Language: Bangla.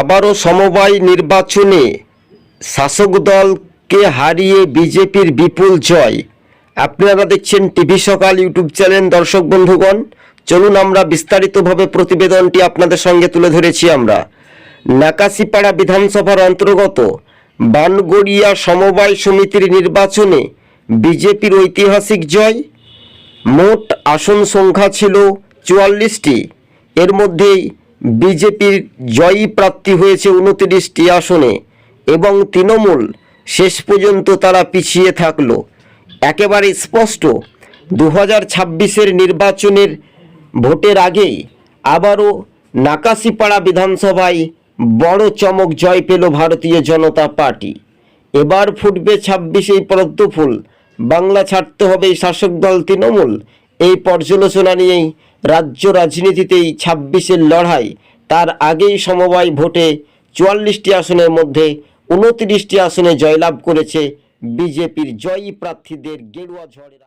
আবারও সমবায় নির্বাচনে শাসক দলকে হারিয়ে বিজেপির বিপুল জয়। আপনারা দেখছেন টিভি সকাল ইউটিউব চ্যানেল দর্শক বন্ধুগণ। চলুন আমরা বিস্তারিতভাবে প্রতিবেদনটি আপনাদের সঙ্গে তুলে ধরেছি আমরা। নাকাশিপাড়া বিধানসভার অন্তর্গত বানগড়িয়া সমবায় সমিতির নির্বাচনে বিজেপির ঐতিহাসিক জয়। মোট আসন সংখ্যা ছিল চুয়াল্লিশটি। এর মধ্যেই বিজেপির জয়ী প্রাপ্তি হয়েছে উনত্রিশটি আসনে এবং তৃণমূল শেষ পর্যন্ত তারা পিছিয়ে থাকল। একেবারে স্পষ্ট দু হাজার ছাব্বিশের নির্বাচনের ভোটের আগেই আবারও নাকাশিপাড়া বিধানসভায় বড় চমক জয় পেল ভারতীয় জনতা পার্টি। এবার ফুটবে ছাব্বিশেই পদ্মফুল বাংলা ছাড়তে হবে শাসক দল তৃণমূল এই পর্যালোচনা নিয়েই রাজ্য রাজনীতিতেই ছাব্বিশের লড়াই। তার আগেই সমবায় ভোটে চুয়াল্লিশটি আসনের মধ্যে উনত্রিশটি আসনে জয়লাভ করেছে বিজেপির জয়ী প্রার্থীদের গেরুয়া ঝড়ের।